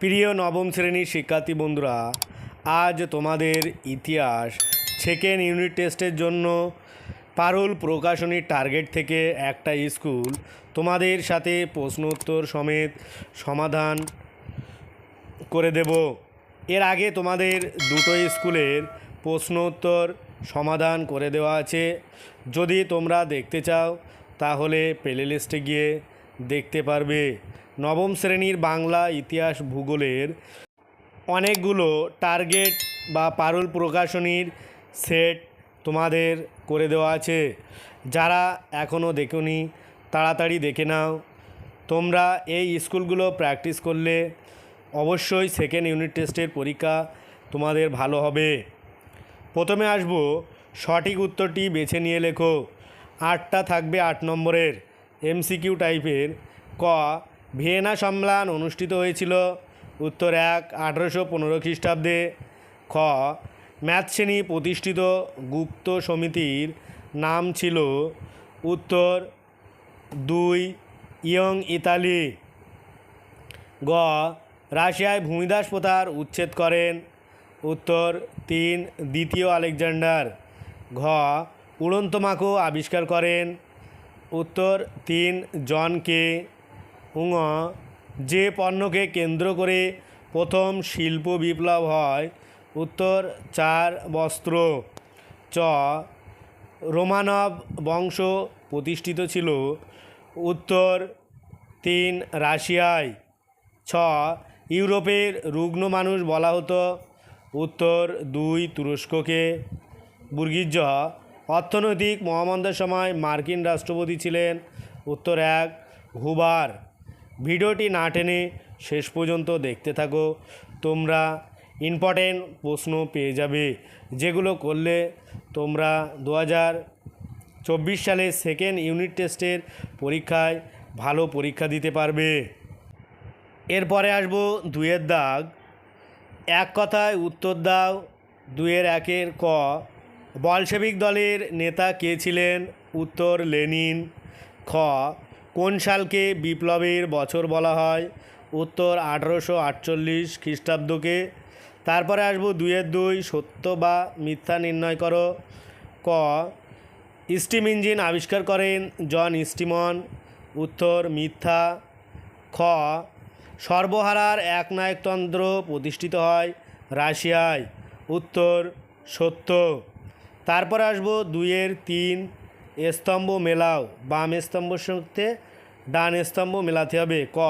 প্রিয় নবম শ্রেণির শিক্ষার্থী বন্ধুরা, আজ তোমাদের ইতিহাস সেকেন্ড ইউনিট টেস্টের জন্য পারুল প্রকাশনীর টার্গেট থেকে একটা স্কুল তোমাদের সাথে প্রশ্ন উত্তর সমেত সমাধান করে দেব। এর আগে তোমাদের দুটো স্কুলের প্রশ্ন উত্তর সমাধান করে দেওয়া আছে। যদি তোমরা দেখতে চাও, তাহলে প্লে লিস্টে গিয়ে দেখতে পারবে। নবম শ্রেণির বাংলা ইতিহাস ভূগোলের অনেকগুলো টার্গেট বা পারুল প্রকাশনীর সেট তোমাদের করে দেওয়া আছে। যারা এখনও দেখোনি, তাড়াতাড়ি দেখে নাও। তোমরা এই স্কুলগুলো প্র্যাকটিস করলে অবশ্যই সেকেন্ড ইউনিট টেস্টের পরীক্ষা তোমাদের ভালো হবে। প্রথমে আসব, সঠিক উত্তরটি বেছে নিয়ে লেখো। আটটা থাকবে আট নম্বরের। এমসিকিউ টাইপের ক, ভিয়েনা সম্মেলন অনুষ্ঠিত হয়েছিল উত্তর এক আঠেরোশো পনেরো খ্রিস্টাব্দে। খ ম্যাথ প্রতিষ্ঠিত গুপ্ত সমিতির নাম ছিল উত্তর দুই ইয়ং ইতালি। গ, রাশিয়ায় ভূমিদাস প্রথার উচ্ছেদ করেন উত্তর তিন দ্বিতীয় আলেকজান্ডার। ঘ, উড়ন্ত মাকো আবিষ্কার করেন উত্তর তিন জন কে উঙ, যে পণ্যকে কেন্দ্র করে প্রথম শিল্প বিপ্লব হয়। উত্তর চার বস্ত্র। চ, রোমানব বংশ প্রতিষ্ঠিত ছিল। উত্তর তিন রাশিয়ায়। ছ, ইউরোপের রুগ্ন মানুষ বলা হতো। উত্তর দুই তুরস্ককে। বুর্গিজ অর্থনৈতিক মহামন্দার সময় মার্কিন রাষ্ট্রপতি ছিলেন। উত্তর এক, হুবার, ভিডিওটি না টেনে শেষ পর্যন্ত দেখতে থাকো। তোমরা ইম্পর্টেন্ট প্রশ্ন পেয়ে যাবে। যেগুলো করলে তোমরা দু হাজার চব্বিশ সালে সেকেন্ড ইউনিট টেস্টের পরীক্ষায় ভালো পরীক্ষা দিতে পারবে। এরপরে আসব দুয়ের দাগ। এক কথায় উত্তর দাও দুয়ের একের ক। বলশেবিক দলের নেতা কে ছিলেন? উত্তর লেনিন। খ, কোন সালকে বিপ্লবের বছর বলা হয়? উত্তর, আঠারোশো আটচল্লিশ খ্রিস্টাব্দকে। তারপরে আসব দুয়ের দুই, সত্য বা মিথ্যা নির্ণয় করো। ক, স্টিম ইঞ্জিন আবিষ্কার করেন জন স্টিমন। উত্তর, মিথ্যা। খ, সর্বহারার একনায়কতন্ত্র প্রতিষ্ঠিত হয় রাশিয়ায়। উত্তর, সত্য। তারপর আসব দুইয়ের তিন স্তম্ভ মেলাও, বাম স্তম্ভর সাথে ডান স্তম্ভ মেলাতে হবে। ক,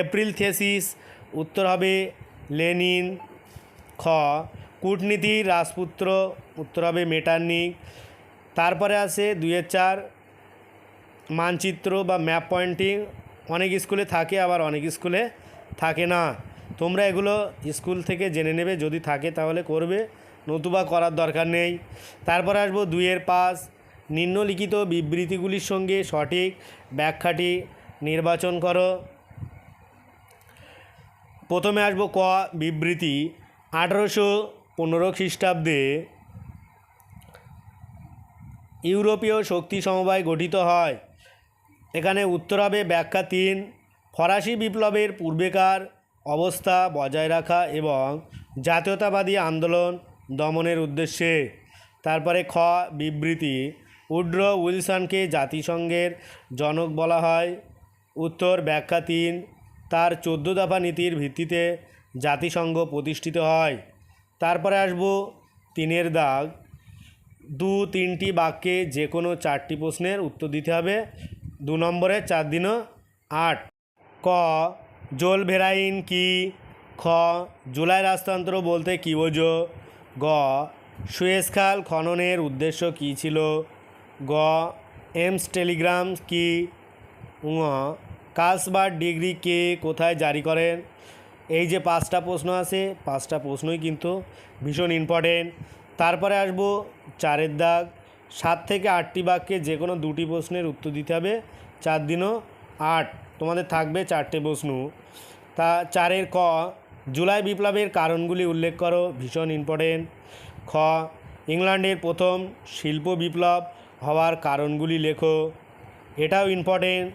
এপ্রিল থেসিস, উত্তর হবে লেনিন। খ, কূটনীতি, রাজপুত্র, উত্তর হবে মেটার্নিক। তারপরে আছে দুইয়ের চার, মানচিত্র বা ম্যাপ পয়েন্টিং। অনেক স্কুলে থাকে, আবার অনেক স্কুলে থাকে না। তোমরা এগুলো স্কুল থেকে জেনে নেবে, যদি থাকে তাহলে করবে। নতুবা করার দরকার নেই। তারপর আসব দুইয়ের পাস নিম্নলিখিত বিবৃতিগুলির সঙ্গে সঠিক ব্যাখ্যাটি নির্বাচন করো। প্রথমে আসব ক বিবৃতি। আঠারোশো পনেরো খ্রিস্টাব্দে ইউরোপীয় শক্তি সমবায় গঠিত হয়। এখানে উত্তর হবে ব্যাখ্যা তিন। ফরাসি বিপ্লবের পূর্বেকার অবস্থা বজায় রাখা এবং জাতীয়তাবাদী আন্দোলন দমনের উদ্দেশ্যে। তারপরে খ, বিবৃতি। উড্রো উইলসনকে জাতিসংঘের জনক বলা হয়। উত্তর, ব্যাখ্যা তিন, তার চোদ্দ দফা নীতির ভিত্তিতে জাতিসংঘ প্রতিষ্ঠিত হয়। তারপরে আসব তিনের দাগ। দু, তিনটি বাক্যে যে কোনো চারটি প্রশ্নের উত্তর দিতে হবে। দু নম্বরে চার দিনও আট। ক, জোল ভেরাইন কি? খ, জুলাই রাজতন্ত্র বলতে কী বোঝো? গ সুয়েজ খাল খননের উদ্দেশ্য কী ছিল? গ, এমস টেলিগ্রাম কি? ঙ কালসবার্ড ডিগ্রি কে কোথায় জারি করেন? এই যে পাঁচটা প্রশ্ন আছে, পাঁচটা প্রশ্নই কিন্তু ভীষণ ইম্পর্টেন্ট তারপরে আসব চারের দাগ। সাত থেকে আটটি বাক্যে যে কোনো দুটি প্রশ্নের উত্তর দিতে হবে। চার দিনও আট। তোমাদের থাকবে চারটে প্রশ্ন। তা চারের ক জুলাই বিপ্লবের কারণগুলি উল্লেখ করো, ভীষণ ইম্পর্টেন্ট খ, ইংল্যান্ডের প্রথম শিল্প বিপ্লব হওয়ার কারণগুলি লেখো, এটাও ইম্পর্টেন্ট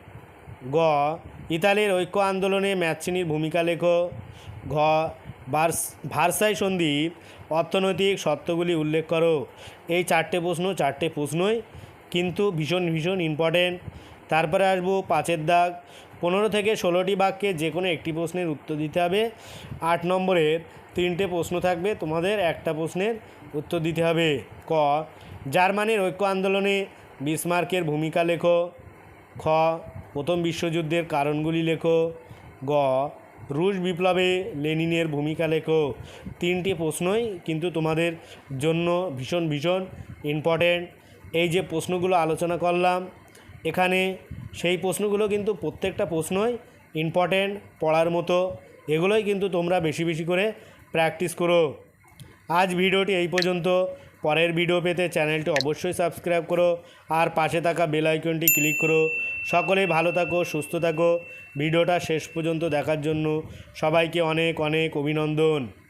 গ, ইতালির ঐক্য আন্দোলনে ম্যাথচিনির ভূমিকা লেখো, ঘ ভার্স ভার্সাই সন্ধির অর্থনৈতিক সত্যগুলি উল্লেখ করো। এই চারটে প্রশ্ন চারটে প্রশ্নই কিন্তু ভীষণ ভীষণ ইম্পর্টেন্ট তারপরে আসব পাঁচের দাগ পনেরো থেকে ষোলোটি বাক্যে যে কোনো একটি প্রশ্নের উত্তর দিতে হবে। আট নম্বরের তিনটে প্রশ্ন থাকবে, তোমাদের একটা প্রশ্নের উত্তর দিতে হবে। ক, জার্মানির ঐক্য আন্দোলনে বিসমার্কের ভূমিকা লেখো। খ, প্রথম বিশ্বযুদ্ধের কারণগুলি লেখো। গ, রুশ বিপ্লবে লেনিনের ভূমিকা লেখো। তিনটি প্রশ্নই কিন্তু তোমাদের জন্য ভীষণ ভীষণ ইম্পর্ট্যান্ট এই যে প্রশ্নগুলো আলোচনা করলাম, এখানে সেই প্রশ্নগুলো কিন্তু প্রত্যেকটা প্রশ্নই ইম্পর্ট্যান্ট পড়ার মতো। এগুলোই কিন্তু তোমরা বেশি বেশি করে প্র্যাকটিস করো। আজ ভিডিওটি এই পর্যন্ত। পরের ভিডিও পেতে চ্যানেলটি অবশ্যই সাবস্ক্রাইব করো আর পাশে থাকা বেল আইকনটি ক্লিক করো। সকলেই ভালো থাকো, সুস্থ থাকো। ভিডিওটা শেষ পর্যন্ত দেখার জন্য সবাইকে অনেক অনেক অভিনন্দন।